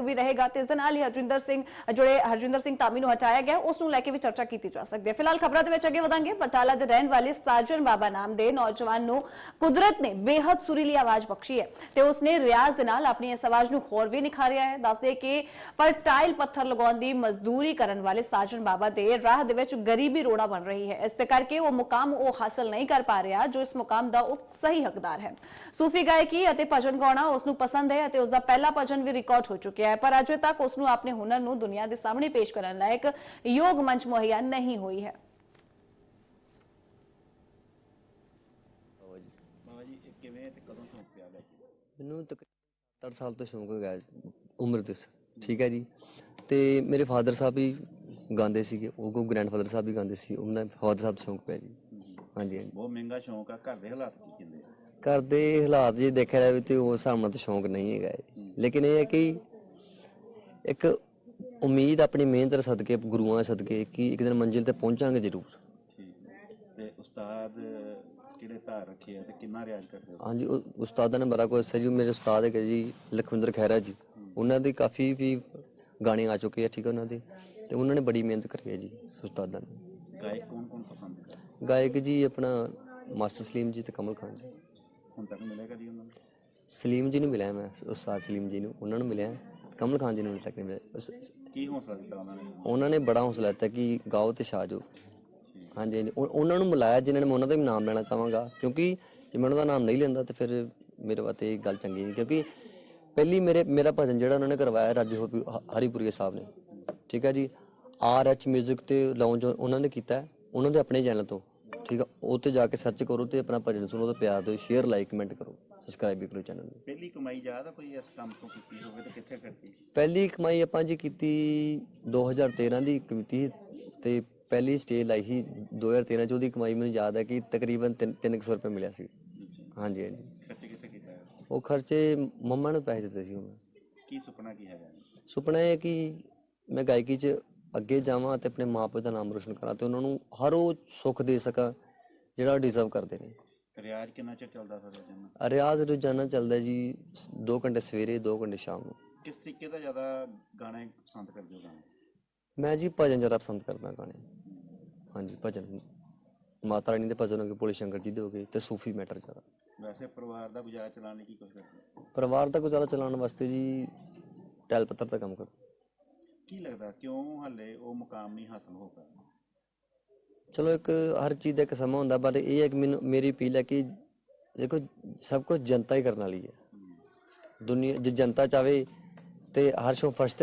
ਵੀ ਰਹੇਗਾ। ਤੇ ਇਸ ਦੇ ਨਾਲ ਹੀ ਹਰਜਿੰਦਰ ਸਿੰਘ, ਜਿਹੜੇ ਹਰਜਿੰਦਰ ਸਿੰਘ ਧਾਮੀ ਨੂੰ ਹਟਾਇਆ ਗਿਆ, ਉਸ ਨੂੰ ਲੈ ਕੇ ਵੀ ਚਰਚਾ ਕੀਤੀ ਜਾ ਸਕਦੀ ਹੈ। ਫਿਲਹਾਲ ਖਬਰਾਂ ਦੇ ਵਿੱਚ ਅੱਗੇ ਵਧਾਂਗੇ। ਬਟਾਲਾ ਦੇ ਰਹਿਣ ਵਾਲੇ ਸਾਜਨ ਬਾਬਾ ਨਾਮ ਦੇ ਨੌਜਵਾਨ ਨੂੰ ਕੁਦਰਤ ਨੇ ਬੇਹੱਦ ਸੁਰੀਲੀ ਆਵਾਜ਼ ਬਖਸ਼ੀ ਹੈ ਤੇ ਉਸਨੇ ਰਿਆਜ਼ ਦੇ ਨਾਲ ਆਪਣੀ ਇਸ ਆਵਾਜ਼ ਨੂੰ ਹੋਰ ਵੀ ਨਿਖਾਰਿਆ ਹੈ। ਦੱਸਦੇ ਕਿ ਪਰ ਟਾਇਲ ਪੱਥਰ ਲਗਾਉਣ ਦੀ ਮਜ਼ਦੂਰੀ ਕਰਨ ਵਾਲੇ ਸਾਜਨ ਬਾਬਾ ਦੇ ਰਾਹ ਦੇ ਵਿੱਚ ਗਰੀਬੀ ਰੋੜਾ ਬਣ ਰਹੀ ਹੈ। ਇਸ ਦੇ ਕਰਕੇ ਉਹ ਮੁਕਾਮ ਉਹ ਹਾਸਲ ਨਹੀਂ ਕਰ ਪਾ ਰਿਹਾ, ਜੋ ਇਸ ਮੁਕਾਮ ਦਾ ਉਹ ਸਹੀ ਹੱਕਦਾਰ ਹੈ। ਸੂਫੀ ਗਾਇਕੀ ਅਤੇ ਭਜਨ ਗਾਉਣਾ ਉਸ ਨੂੰ ਪਸੰਦ ਹੈ ਅਤੇ ਉਸ ਦਾ ਪਹਿਲਾ ਭਜਨ ਵੀ ਰਿਕਾਰਡ ਹੋ ਚੁੱਕਿਆ ਹੈ। ਪਰ ਅਜੇ ਤੱਕ ਉਸ ਨੂੰ ਆਪਣੇ ਹੁਨਰ ਨੂੰ ਦੁਨੀਆ ਦੇ ਸਾਹਮਣੇ ਪੇਸ਼ ਕਰਨ ਲਾਇਕ ਯੋਗ ਮੰਚ ਮੁਹੱਈਆ ਨਹੀਂ ਹੋਈ ਹੈ। ਮੈਨੂੰ ਤਕਰੀਬਨ 8 ਸਾਲ ਤੋਂ ਸ਼ੌਂਕ ਹੋ ਗਿਆ ਉਮਰ ਦੇ ਸ- ਠੀਕ ਹੈ ਜੀ। ਤੇ ਮੇਰੇ ਫਾਦਰ ਸਾਹਿਬ ਵੀ ਗਾਉਂਦੇ ਸੀਗੇ ਉਹ ਕੋ ਗ੍ਰੈਂਡਫਾਦਰ ਸਾਹਿਬ ਵੀ ਗਾਉਂਦੇ ਸੀ ਉਹਨਾਂ ਫਾਦਰ ਸਾਹਿਬ ਤੋਂ ਸ਼ੌਂਕ ਪਿਆ ਜੀ। ਹਾਂਜੀ ਹਾਂਜੀ। ਬਹੁਤ ਮਹਿੰਗਾ ਸ਼ੌਂਕ ਆ ਘਰ ਦੇ ਹਾਲਾਤ ਕੀ ਕਹਿੰਦੇ ਆ? ਘਰ ਦੇ ਹਾਲਾਤ ਜੇ ਦੇਖਿਆ ਜਾਵੇ ਤੇ ਉਸ ਹਿਸਾਬ ਨਾਲ ਤਾਂ ਸ਼ੌਂਕ ਨਹੀਂ ਹੈਗਾ। ਲੇਕਿਨ ਇਹ ਹੈ ਕਿ ਇੱਕ ਉਮੀਦ ਆਪਣੀ ਮਿਹਨਤ ਦੇ ਸਦਕੇ ਗੁਰੂਆਂ ਦੇ ਸਦਕੇ ਕਿ ਇੱਕ ਦਿਨ ਮੰਜ਼ਿਲ ਤੇ ਪਹੁੰਚਾਂਗੇ ਜ਼ਰੂਰ। ਤੇ ਉਸਤਾਦ ਕਿਹੜੇ ਧਾਰ ਰੱਖੇ ਆ ਤੇ ਕਿੰਨਾ ਰਿਆਜ਼ ਕਰਦੇ ਹੋ ਹਾਂਜੀ ਉਹ ਉਸਤਾਦਾਂ ਨੇ ਬੜਾ ਕੁਝ ਜੀ। ਮੇਰੇ ਉਸਤਾਦ ਹੈਗੇ ਜੀ ਲਖਵਿੰਦਰ ਖਹਿਰਾ ਜੀ। ਉਹਨਾਂ ਦੇ ਕਾਫੀ ਵੀ ਗਾਣੇ ਆ ਚੁੱਕੇ ਆ ਠੀਕ ਹੈ ਉਹਨਾਂ ਦੇ। ਤੇ ਉਹਨਾਂ ਨੇ ਬੜੀ ਮਿਹਨਤ ਕਰੀ ਹੈ ਜੀ ਉਸਤਾਦਾਂ ਨੇ। ਗਾਇਕ ਕੌਣ ਕੌਣ ਪਸੰਦ ਹੈ ਗਾਇਕ ਜੀ ਆਪਣਾ ਮਾਸਟਰ ਸਲੀਮ ਜੀ ਤੇ ਕਮਲ ਖਾਨ ਜੀ। ਹੁਣ ਤੱਕ ਮਿਲਿਆ ਕਦੀ ਉਹਨਾਂ ਨੂੰ? ਸਲੀਮ ਜੀ ਨੂੰ ਮਿਲਿਆ ਮੈਂ ਉਸਤਾਦ ਸਲੀਮ ਜੀ ਨੂੰ। ਉਹਨਾਂ ਨੂੰ ਮਿਲਿਆ। ਕਮਲ ਖਾਨ ਜੀ ਨੂੰ ਮਿਲ ਤੱਕ ਨਹੀਂ ਮਿਲਿਆ। ਉਸ- ਕੀ ਹੌਸਲਾ ਦਿੱਤਾ ਉਹਨਾਂ ਨੇ? ਉਹਨਾਂ ਨੇ ਬੜਾ ਹੌਸਲਾ ਦਿੱਤਾ ਕਿ ਗਾਓ ਤੇ ਛਾ ਜਾਓ ਹਾਂਜੀ ਹਾਂਜੀ। ਉਹ- ਉਹਨਾਂ ਨੂੰ ਮਿਲਾਇਆ ਜਿਨ੍ਹਾਂ ਨੇ ਮੈਂ ਉਹਨਾਂ ਦਾ ਵੀ ਨਾਮ ਲੈਣਾ ਚਾਹਾਂਗਾ। ਕਿਉਂਕਿ ਜੇ ਮੈਂ ਉਹਨਾਂ ਦਾ ਨਾਮ ਨਹੀਂ ਲੈਂਦਾ ਤੇ ਫਿਰ ਮੇਰੇ ਵਾਸਤੇ ਇਹ ਗੱਲ ਚੰਗੀ ਨਹੀਂ। ਕਿਉਂਕਿ ਪਹਿਲੀ ਮੇਰੇ ਮੇਰਾ ਭਜਨ ਜਿਹੜਾ ਉਹਨਾਂ ਨੇ ਕਰਵਾਇਆ ਰਾਜੂ ਹਰੀ- ਹਰੀਪੁਰੀਆ ਸਾਹਿਬ ਨੇ। ਠੀਕ ਹੈ ਜੀ? ਆਰ ਐਚ 뮤직 ਤੇ ਲਾਉਂਜ ਉਹਨਾਂ ਨੇ ਕੀਤਾ ਹੈ, ਉਹਨਾਂ ਦੇ ਆਪਣੇ ਚੈਨਲ ਤੋਂ। ਠੀਕ ਆ ਉਹ ਤੇ ਜਾ ਕੇ ਸਰਚ ਕਰੋ ਤੇ ਆਪਣਾ ਭਜਨ ਸੁਣੋ ਤੇ ਪਿਆਰ ਦਿਓ ਸ਼ੇਅਰ ਲਾਈਕ ਕਮੈਂਟ ਕਰੋ ਸਬਸਕ੍ਰਾਈਬ ਵੀ ਕਰੋ ਚੈਨਲ ਨੂੰ। ਪਹਿਲੀ ਕਮਾਈ ਯਾਦ ਆ ਕੋਈ ਇਸ ਕੰਮ ਤੋਂ ਕੀਤੀ ਹੋਵੇ ਤੇ ਕਿੱਥੇ ਕਰਤੀ ਪਹਿਲੀ ਕਮਾਈ ਆਪਾਂ ਜੀ ਕੀਤੀ 2013 ਦੀ ਕੀਤੀ ਤੇ ਪਹਿਲੀ ਸਟੇਜ ਲਾਈ ਸੀ 2013 ਚ ਉਹਦੀ ਕਮਾਈ ਮੈਨੂੰ ਯਾਦ ਹੈ ਕਿ ਤਕਰੀਬਨ 300 ਰੁਪਏ ਮਿਲਿਆ ਸੀ। ਹਾਂਜੀ ਹਾਂਜੀ। ਖਰਚੇ ਕਿੱਥੇ ਕੀਤਾ? ਉਹ ਖਰਚੇ ਮੰਮਾ ਨੂੰ ਪੈਸੇ ਦਿੱਤੇ ਸੀ ਉਹ ਕੀ ਸੁਪਨਾ ਕੀ ਹੈਗਾ? ਸੁਪਨਾ ਇਹ ਹੈ ਕਿ ਮੈਂ ਗਾਇਕੀ 'ਚ ਅੱਗੇ ਜਾਵਾਂ ਤੇ ਆਪਣੇ ਮਾਪੇ ਦਾ ਨਾਮ ਰੋਸ਼ਨ ਕਰਾਂ ਤੇ ਉਹਨਾਂ ਨੂੰ ਹਰ ਉਹ ਸੁੱਖ ਦੇ ਸਕਾਂ ਜਿਹੜਾ ਉਹ ਡਿਜ਼ਰਵ ਕਰਦੇ ਨੇ। ਰਿਆਜ਼ ਕਿੰਨਾ ਚਿਰ ਚੱਲਦਾ ਫਿਰ ਜਨ ਰਿਆਜ਼ ਰੋਜ਼ਾਨਾ ਚੱਲਦਾ ਜੀ 2 ਘੰਟੇ ਸਵੇਰੇ 2 ਘੰਟੇ ਸ਼ਾਮ ਨੂੰ। ਕਿਸ ਤਰੀਕੇ ਦਾ ਜ਼ਿਆਦਾ ਗਾਣੇ ਪਸੰਦ ਕਰਦੇ ਹੋ ਗਾਣੇ? ਮੈਂ ਜੀ ਭਜਨ ਜ਼ਿਆਦਾ ਪਸੰਦ ਕਰਦਾ ਗਾਣੇ। ਹਾਂਜੀ ਭਜਨ। ਮਾਤਾ ਰਾਣੀ ਦੇ ਭਜਨ ਹੋ ਗਏ ਭੋਲੇ ਸ਼ੰਕਰ ਜੀ ਦੇ ਹੋ ਗਏ ਤੇ ਸੂਫੀ ਮੈਟਰ ਜ਼ਿਆਦਾ। ਵੈਸੇ ਪਰਿਵਾਰ ਦਾ ਗੁਜ਼ਾਰਾ ਚਲਾਉਣ ਲਈ ਕੀ ਕੁਝ ਕਰਦੇ ਹੋ? ਪਰਿਵਾਰ ਦਾ ਗੁਜ਼ਾਰਾ ਚਲਾਉਣ ਵਾਸਤੇ ਜੀ ਟੈਲ ਪੱਤਰ ਦਾ ਕੰਮ ਕਰ ਕੀ ਲੱਗਦਾ ਕਿਉਂ ਹਾਲੇ ਉਹ ਮੁਕਾਮ ਨਹੀਂ ਹਾਸਲ ਹੋ ਪਾਇਆ? ਚਲੋ ਇੱਕ ਹਰ ਚੀਜ਼ ਦਾ ਇੱਕ ਸਮਾਂ ਹੁੰਦਾ ਪਰ ਇਹ ਹੈ ਕਿ ਮੈਨੂੰ ਮੇਰੀ ਅਪੀਲ ਹੈ ਕਿ ਦੇਖੋ ਸਭ ਕੁਝ ਜਨਤਾ ਹੀ ਕਰਨ ਵਾਲੀ ਹੈ। ਦੁਨੀਆ ਜੇ ਜਨਤਾ ਚਾਵੇ ਤੇ ਹਰ ਸ਼ੋ ਫਸਟ